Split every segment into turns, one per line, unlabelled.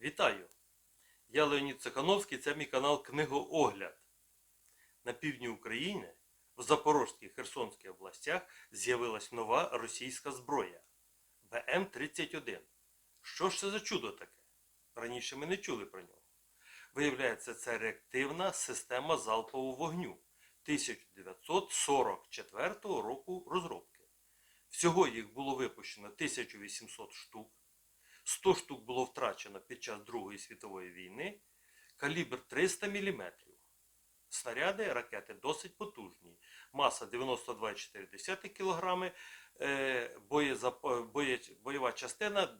Вітаю! Я Леонід Цехановський, це мій канал Книгоогляд. На півдні України, в Запорозькій Херсонській областях, з'явилась нова російська зброя БМ-31. Що ж це за чудо таке? Раніше ми не чули про нього. Виявляється, це реактивна система залпового вогню 1944 року розробки. Всього їх було випущено 1800 штук. 100 штук було втрачено під час Другої світової війни, калібр 300 мм. Снаряди ракети досить потужні. Маса 92,4 кг, е, боє- бойова частина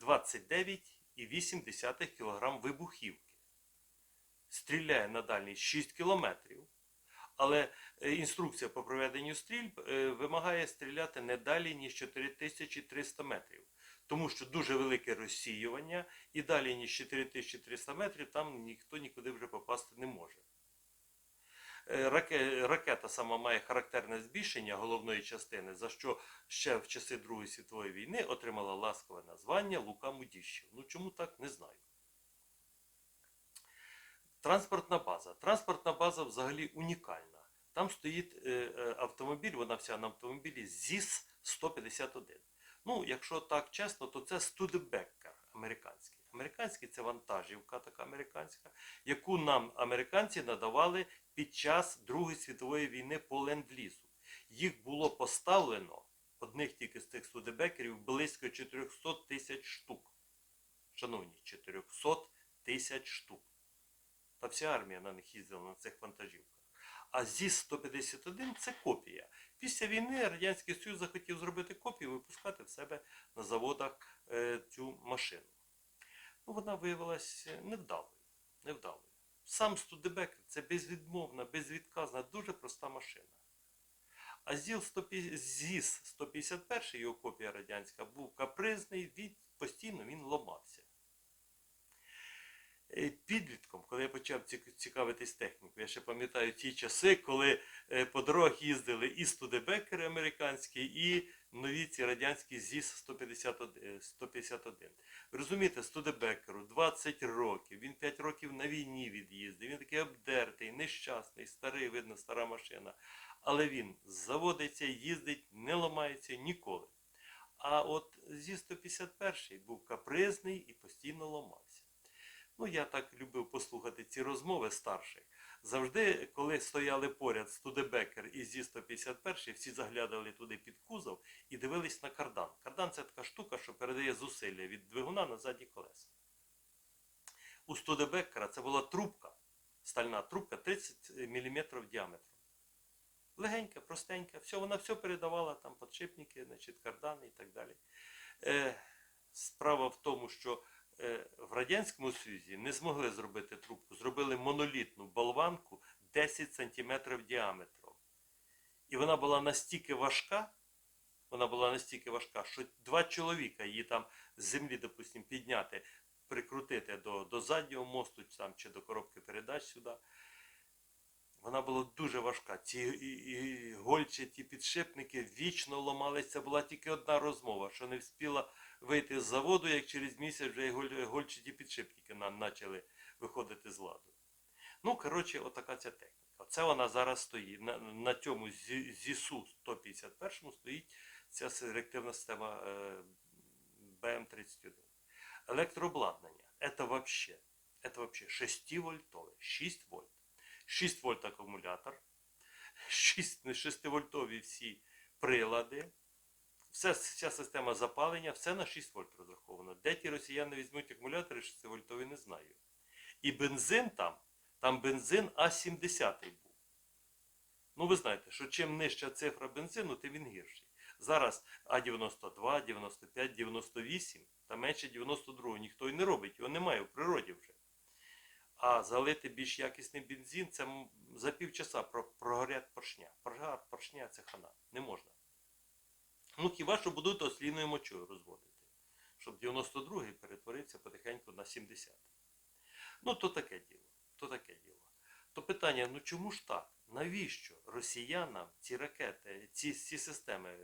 29,8 кг вибухівки. Стріляє на дальність 6 км. Але е, інструкція по проведенню стрільб е, вимагає стріляти не далі, ніж 4300 метрів тому що дуже велике розсіювання, і далі ніж 4300 метрів там ніхто нікуди вже попасти не може. Е, Ракета сама має характерне збільшення головної частини, за що ще в часи Другої світової війни отримала ласкове названня Лука Мудіщев. Ну чому так, не знаю. Транспортна база. Транспортна база взагалі унікальна. Там стоїть е, е, автомобіль, вона вся на автомобілі ЗІС-151. Ну, якщо так чесно, то це Студебеккер американський. Американський це вантажівка така американська, яку нам американці надавали під час Другої світової війни по ленд-лізу. Їх було поставлено, одних тільки з цих студебекерів, близько 400 тисяч штук. Шановні, 400 тисяч штук. Та вся армія на них їздила на цих вантажівках. А ЗІС-151 це копія. Після війни Радянський Союз захотів зробити копію і випускати в себе на заводах е, цю машину. Ну, вона виявилася невдалою. невдалою. Сам Студебекер це безвідмовна, безвідказна, дуже проста машина. А ЗІС-151, його копія радянська, був капризний, від, постійно він ламався. Е, Підлітком, коли я почав цікавитись технікою, я ще пам'ятаю ті часи, коли е, по дорогах їздили і студебекери американські, і нові ці радянські ЗІС-151. Розумієте, студебекеру 20 років, він 5 років на війні від'їздив, він такий обдертий, нещасний, старий, видно, стара машина. Але він заводиться, їздить, не ламається ніколи. А от ЗІС-151 був капризний і постійно ламався. Ну, я так любив послухати ці розмови старших. Завжди, коли стояли поряд Студебекер і зі 151, всі заглядали туди під кузов і дивились на кардан. Кардан це така штука, що передає зусилля від двигуна на задні колеса. У Студебекера це була трубка, стальна трубка 30 мм діаметром. Легенька, простенька, все, вона все передавала, там подшипники, значить, кардани і так далі. Е, справа в тому, що в Радянському Союзі не змогли зробити трубку, зробили монолітну болванку 10 см діаметром. І вона була настільки важка, вона була настільки важка, що два чоловіка її там з землі, допустим, підняти, прикрутити до, до заднього мосту там, чи до коробки передач сюди. Вона була дуже важка. Ці і, і гольчаті підшипники вічно ламалися. Це була тільки одна розмова, що не встигла вийти з заводу, як через місяць вже гольчаті підшипники почали виходити з ладу. Ну, коротше, отака ця техніка. Це вона зараз стоїть. На, на цьому ЗІСУ 151 стоїть ця с- реактивна система е, БМ-31. Електрообладнання. Це вообще, это вообще 6 вольтове, 6 вольт. 6 вольт акумулятор, 6, 6-вольтові всі прилади, все, вся система запалення, все на 6 вольт розраховано. Де ті росіяни візьмуть акумулятори 6-вольтові, не знаю. І бензин там, там бензин А70 був. Ну, ви знаєте, що чим нижча цифра бензину, тим він гірший. Зараз А92, 95, 98 та менше 92 ніхто і не робить, його немає в природі вже. А залити більш якісний бензин, це за півчаса про- прогорять поршня. Прогар поршня це хана. Не можна. Ну хіба що будуть осліною мочою розводити, щоб 92-й перетворився потихеньку на 70. Ну, то таке діло. То таке діло. То питання, ну чому ж так? Навіщо росіянам ці ракети, ці, ці системи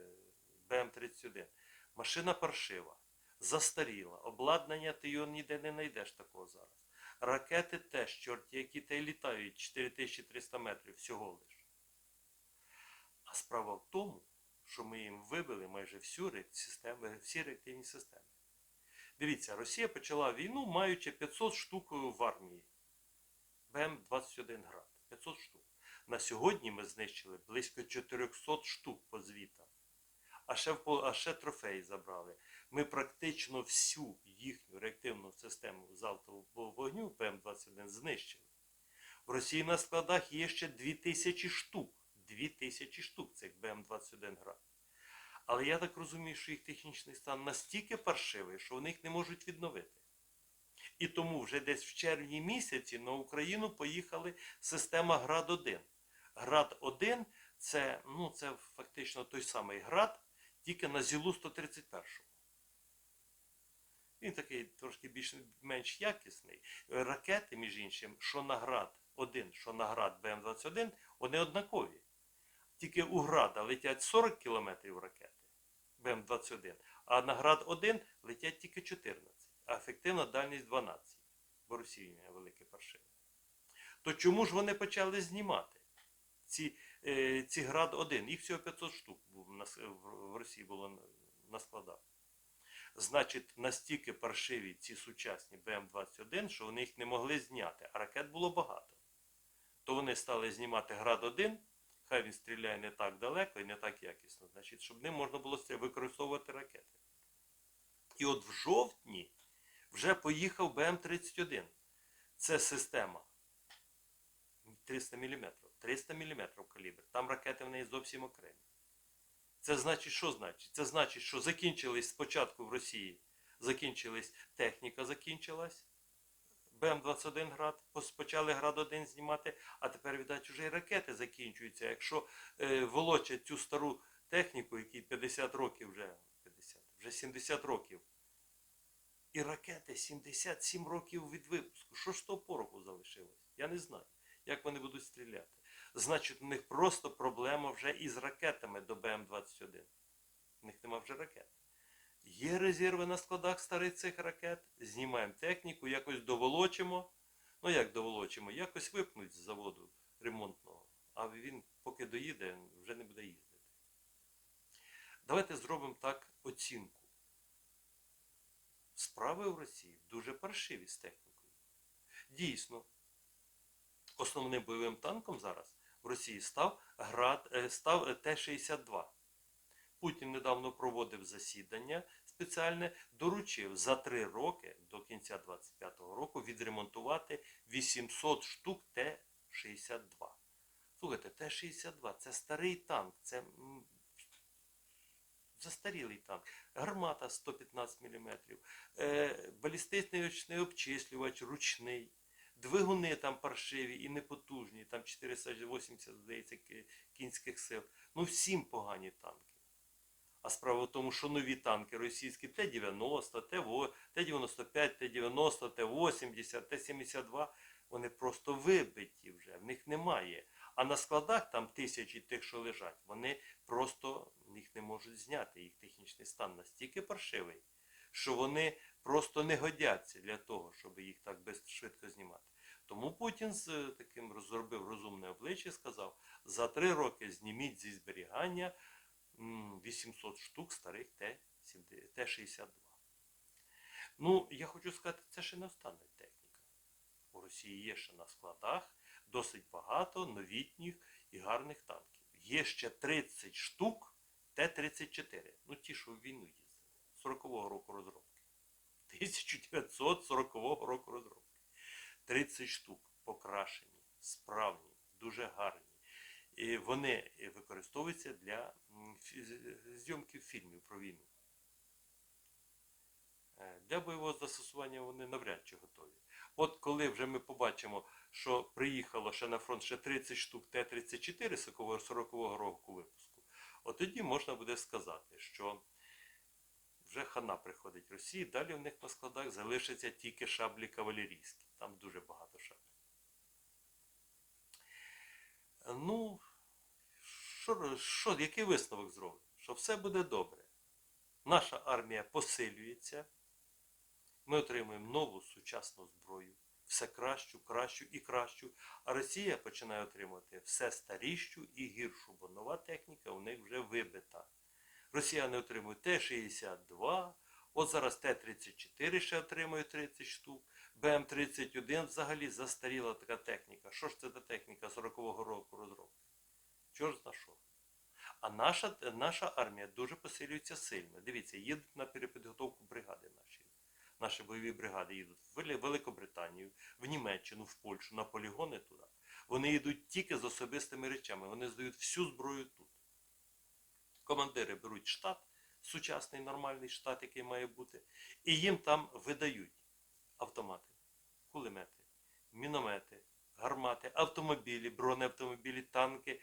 БМ-31? Машина паршива. застаріла. Обладнання ти його ніде не знайдеш такого зараз. Ракети теж, чорті, які те літають 4300 метрів всього лиш. А справа в тому, що ми їм вибили майже всю системи, всі реактивні системи. Дивіться, Росія почала війну, маючи 500 штук в армії. БМ-21 град. 500 штук. На сьогодні ми знищили близько 400 штук по звітам. А ще, а ще трофеї забрали. Ми практично всю їхню реактивну систему залпового вогню ПМ-21 знищили. В Росії на складах є ще 2000 штук. 2000 штук цих БМ-21 град. Але я так розумію, що їх технічний стан настільки паршивий, що вони їх не можуть відновити. І тому вже десь в червні місяці на Україну поїхали система Град-1. Град-1 це, ну, це фактично той самий град, тільки на зілу 131. Він такий трошки більш менш якісний. Ракети, між іншим, що на град 1, що на град БМ-21, вони однакові. Тільки у града летять 40 км ракети БМ-21, а на град 1 летять тільки 14, а ефективна дальність 12. Бо Росія велике паршиве. То чому ж вони почали знімати ці, е, ці град 1? Їх всього 500 штук в Росії було на складах. Значить, настільки паршиві ці сучасні БМ-21, що вони їх не могли зняти, а ракет було багато. То вони стали знімати град 1, хай він стріляє не так далеко і не так якісно, значить, щоб ним можна було використовувати ракети. І от в жовтні вже поїхав БМ-31. Це система 300 мм. 300 мм калібр. Там ракети в неї зовсім окремі. Це значить, що значить? Це значить, що закінчились спочатку в Росії, закінчились, техніка закінчилась. БМ-21 град, почали град 1 знімати, а тепер, віддать, вже і ракети закінчуються. Якщо е, волочать цю стару техніку, якій 50 років вже, 50, вже 70 років, і ракети 77 років від випуску. Що ж того пороху залишилось? Я не знаю, як вони будуть стріляти. Значить, у них просто проблема вже із ракетами до БМ-21. У них нема вже ракет. Є резерви на складах старих цих ракет, знімаємо техніку, якось доволочимо. Ну як доволочимо? Якось випнуть з заводу ремонтного. А він, поки доїде, вже не буде їздити. Давайте зробимо так оцінку. Справи в Росії дуже паршиві з технікою. Дійсно, основним бойовим танком зараз в Росії став, град, е, став е, Т-62. Путін недавно проводив засідання спеціальне, доручив за три роки до кінця 25-го року відремонтувати 800 штук Т-62. Слухайте, Т-62 це старий танк, це застарілий танк. Гармата 115 мм, е, балістичний ручний обчислювач ручний. Двигуни там паршиві і непотужні, там 480, здається, кінських сил. Ну, всім погані танки. А справа в тому, що нові танки російські Т-90, Т-во- Т-95, Т-90, Т-80, Т-72, вони просто вибиті вже, в них немає. А на складах там тисячі тих, що лежать, вони просто їх не можуть зняти. Їх технічний стан настільки паршивий, що вони просто не годяться для того, щоб їх так швидко знімати. Тому Путін з е, таким зробив розумне обличчя сказав: за три роки зніміть зі зберігання 800 штук старих Т-70 Т-62. Ну, я хочу сказати, це ще не остання техніка. У Росії є ще на складах досить багато новітніх і гарних танків. Є ще 30 штук Т-34. Ну, ті, що в війну їздили. 40-го року розробки. 1940 року розробки. 30 штук покрашені, справні, дуже гарні. І вони використовуються для зйомки фільмів про війну. Е, Для бойового застосування вони навряд чи готові. От коли вже ми побачимо, що приїхало ще на фронт ще 30 штук Т-34 40-го року випуску, от тоді можна буде сказати, що вже хана приходить Росії, далі в них на складах залишаться тільки шаблі кавалерійські. Там дуже багато шаблів. Ну, що, що, який висновок зробимо? Що все буде добре. Наша армія посилюється. Ми отримуємо нову сучасну зброю, все кращу, кращу і кращу. А Росія починає отримувати все старіщу і гіршу, бо нова техніка у них вже вибита. Росіяни отримують Т-62, от зараз Т-34 ще отримує 30 штук. БМ-31 взагалі застаріла така техніка. Що ж це за техніка 40-го року розробки? Ж за що? А наша, наша армія дуже посилюється сильно. Дивіться, їдуть на перепідготовку бригади наші. Наші бойові бригади їдуть в Великобританію, в Німеччину, в Польщу, на полігони туди. Вони йдуть тільки з особистими речами. Вони здають всю зброю тут. Командири беруть штат, сучасний нормальний штат, який має бути, і їм там видають автомати, кулемети, міномети, гармати, автомобілі, бронеавтомобілі, танки,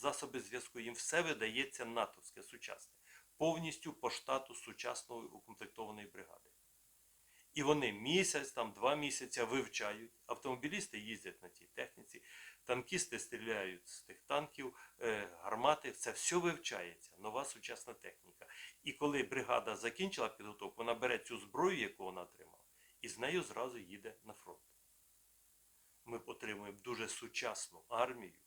засоби зв'язку. Їм все видається натовське, сучасне, повністю по штату сучасної укомплектованої бригади. І вони місяць, там два місяці вивчають. Автомобілісти їздять на цій техніці, танкісти стріляють з тих танків, е, гармати. Це все вивчається, нова сучасна техніка. І коли бригада закінчила підготовку, вона бере цю зброю, яку вона отримала, і з нею зразу їде на фронт. Ми отримуємо дуже сучасну армію,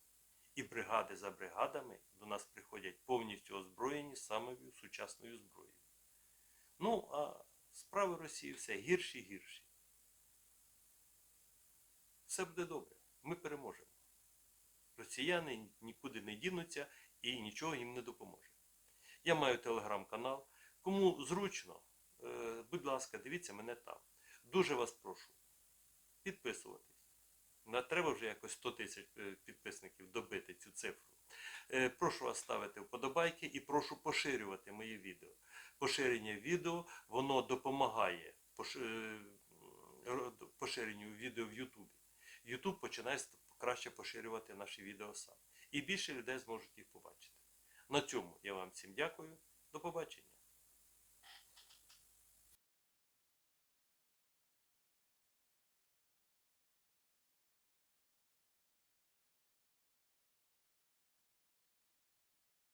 і бригади за бригадами до нас приходять повністю озброєні самою сучасною зброєю. Ну, а справи Росії все гірші і гірші. Все буде добре. Ми переможемо. Росіяни нікуди не дінуться і нічого їм не допоможе. Я маю телеграм-канал. Кому зручно, е, будь ласка, дивіться мене там. Дуже вас прошу підписуватись. Не треба вже якось 100 тисяч е, підписників добити цю цифру. Е, Прошу вас ставити вподобайки і прошу поширювати мої відео. Поширення відео воно допомагає е, поширенню відео в Ютубі. Ютуб починає краще поширювати наші відео сам. І більше людей зможуть їх побачити. На цьому я вам всім дякую. До побачення.